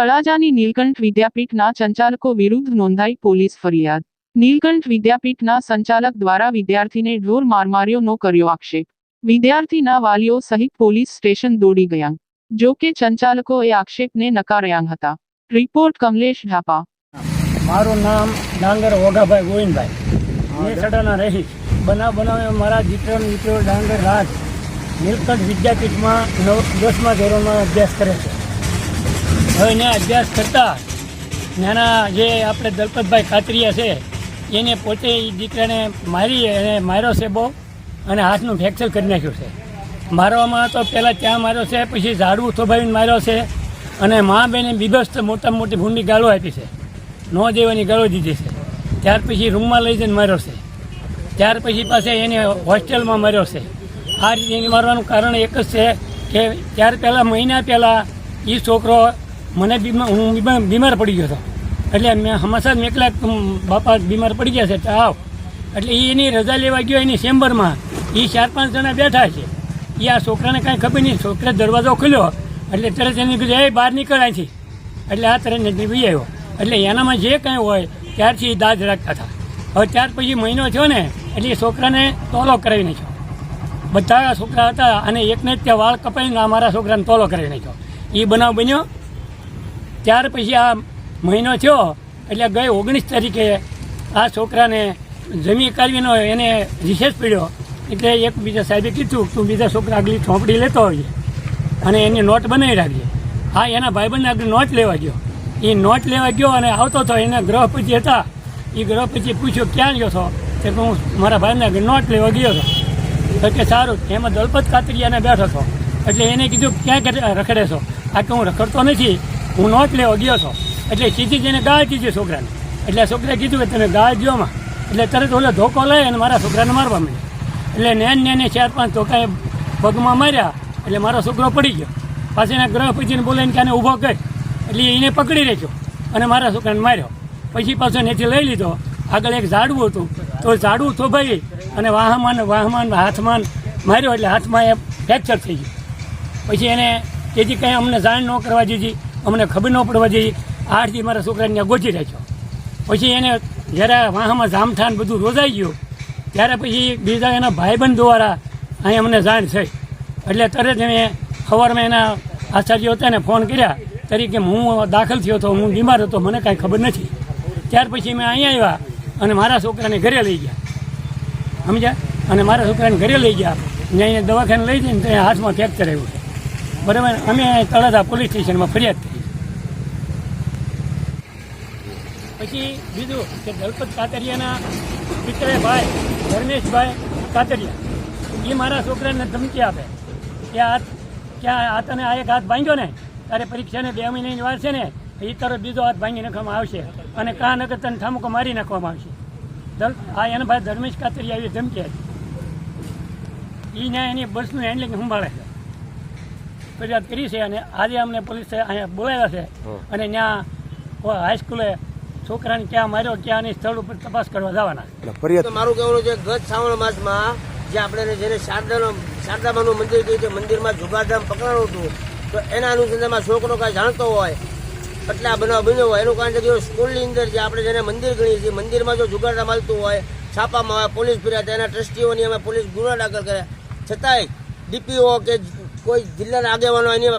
તળાજાની નીલકંઠ વિદ્યાપીઠના સંચાલકો વિરુદ્ધ નોંધાઈ પોલીસ ફરિયાદ. નીલકંઠ વિદ્યાપીઠના સંચાલક દ્વારા વિદ્યાર્થીને ઢોર માર માર્યોનો કર્યો આક્ષેપ. વિદ્યાર્થીના વાલીઓ સહિત પોલીસ સ્ટેશન દોડી ગયા. જો કે સંચાલકોએ આક્ષેપને નકાર્યા હતા. રિપોર્ટ કમલેશ ઢાપા. મારું નામ ડાંગર ઓઘાભાઈ ગોવિંદભાઈ. મેસડાના રહી બનાવ બનાવે મારા દીકરો દીકરો ડાંગર રાજ. નીલકંઠ વિદ્યાપીઠમાં નવ દસમા ધોરણમાં અભ્યાસ કરે છે. એને અભ્યાસ કરતા નાના જે આપણે દલપતભાઈ ખાતરીયા છે, એને પોતે એ દીકરાને મારી અને માર્યો છે બહુ અને હાથનું ફ્રેક્ચર કરી નાખ્યું છે. મારવામાં તો પહેલાં ત્યાં માર્યો છે, પછી ઝાડવું થોભાવીને માર્યો છે અને મા બેને બીભસ્ત મોટા મોટી ભૂંડી ગાળો આપી છે. નો દેવાની ગાળો દીધી છે. ત્યાર પછી રૂમમાં લઈ જઈને માર્યો છે. ત્યાર પછી પાસે એને હોસ્ટેલમાં માર્યો છે. આ રીતે એને મારવાનું કારણ એક જ છે કે ત્યાર પહેલાં મહિના પહેલાં એ છોકરો મને બીમાર હું બીમાર પડી ગયો હતો. એટલે મેં હંમેશા જ એકલા બાપા બીમાર પડી ગયા છે. તો આવ. એટલે એની રજા લેવા ગયો એની ચેમ્બરમાં. એ ચાર પાંચ જણા બેઠા છે. એ આ છોકરાને કાંઈ ખબર નહીં. છોકરા દરવાજો ખુલ્યો. એટલે તરત એને કીધું, એ બહાર નીકળ અહીંથી. એટલે આ તરત નીકળી આવ્યો. એટલે એનામાં જે કાંઈ હોય, ત્યારથી એ દાજ રાખતા હતા. હવે ત્યાર પછી મહિનો થયો ને, એટલે એ છોકરાને તોલો કરાવી નાખ્યો. બધા છોકરા હતા અને એકને ત્યાં વાળ કપાઈને અમારા છોકરાને તોલો કરાવી નાખ્યો. એ બનાવ બન્યો. ત્યાર પછી આ મહિનો થયો, એટલે ગઈ ઓગણીસ તારીખે આ છોકરાને જમી કરવીનો એને રિસેસ પડ્યો. એટલે એક બીજા સાહેબે કીધું, તું બીજા છોકરા આગલી ચોપડી લેતો આવજે અને એની નોટ બનાવી રાખજે. હા, એના ભાઈબંધ આગળ નોટ લેવા ગયો. એ નોટ લેવા ગયો અને આવતો હતો એના ગ્રહપતિ હતા. એ ગ્રહપતિ પૂછ્યો, ક્યાં ગયો છો? તે હું મારા ભાઈને આગળ નોટ લેવા ગયો હતો. તો કે, સારું, એમાં દલપત કાતરિયાને બેઠો હતો એટલે એને કીધું, ક્યાં રખડે છો? આ કે, હું રખડતો નથી. હું નોટ લેવા, ગયો છો. એટલે સીધી જઈને ગાળ દીધી છોકરાને. એટલે છોકરાએ કીધું કે તમે ગાળમાં. એટલે તરત ઓલો ધોકો લઈ અને મારા છોકરાને મારવા માંડ્યો. એટલે નેન નેને ચાર પાંચ ધોકાએ પગમાં માર્યા. એટલે મારો છોકરો પડી ગયો. પાછી એના ગ્રહ પછીને બોલાવીને કે આને ઊભો કર. એટલે એને પકડી રાખ્યો અને મારા છોકરાને માર્યો. પછી પાછો નેથી લઈ લીધો. આગળ એક ઝાડવું હતું. તો ઝાડવું થોભાઈ અને વાહમાન વાહમાન હાથમાં માર્યો. એટલે હાથમાં એ ફ્રેક્ચર થઈ ગયું. પછી એને તેથી કંઈ અમને જાણ ન કરવા દીધી. અમને ખબર ન પડવા દીધી આઠથી મારા છોકરાને ત્યાં ગોચી રાખ્યો. પછી એને જ્યારે વાહમાં જામઠાન બધું રોજાઈ ગયું, ત્યારે પછી બીજા એના ભાઈબંધ દ્વારા અહીં અમને જાણ થઈ. એટલે તરત મેં સવારમાં એના આચાર્ય હતા ને ફોન કર્યા, તરીકે હું દાખલ થયો હતો, હું બીમાર હતો, મને કાંઈ ખબર નથી. ત્યાર પછી મેં અહીંયા આવ્યા અને મારા છોકરાને ઘરે લઈ ગયા. સમજ્યા? અને મારા છોકરાને ઘરે લઈ ગયા. ને અહીંયા દવાખાને લઈ જઈને ત્યાં હાથમાં ફ્રેક્ચર આવ્યું. બરાબર? અમે તળાજા પોલીસ સ્ટેશનમાં ફરિયાદ કરી પછી બીજું કે દલપત કાતરિયાના પિતરે ભાઈ ધર્મેશભાઈ કાતરિયા એ મારા છોકરાને ધમકી આપે. કે આ ક્યાં આ તને આ એક હાથ ભાંગ્યો ને તારે પરીક્ષાને બે મહિનાની વાર છે ને એ તારો બીજો હાથ ભાંગી નાખવામાં આવશે અને કા નગર તને ઠામુકો મારી નાખવામાં આવશે. આ એના ભાઈ ધર્મેશ કાતરિયા એવી ધમકી હતી એ ન્યાય એની બસનું હેન્ડલિંગ સંભાળે છે. ફરિયાદ કરી છે અને આજે અમને પોલીસે અહીંયા બોલાવ્યા છે અને ત્યાં હાઈસ્કૂલે છોકરાને ક્યાં માર્યો ક્યાં નહીં સ્થળ ઉપર તપાસ કરવા જવાના. ફરિયાદ મારું કહેવાનું છે ગત શ્રાવણ માસમાં જે આપણે જેને શારદાનો શારદામાનું મંદિર કહ્યું છે મંદિરમાં જુગારધામ પકડાણું હતું તો એના અનુસંધાનમાં છોકરો કાંઈ જાણતો હોય એટલે આ બનાવ બન્યો હોય એનું કારણ છે કે સ્કૂલની અંદર જે આપણે જેને મંદિર ગણીએ છીએ મંદિરમાં જો જુગારધામ હાલતું હોય છાપામાં આવે પોલીસ ફિર્યા એના ટ્રસ્ટીઓની અમે પોલીસ ગુનો દાખલ કરે છતાંય ડીપીઓ કે કોઈ જિલ્લાના આગેવાનો એની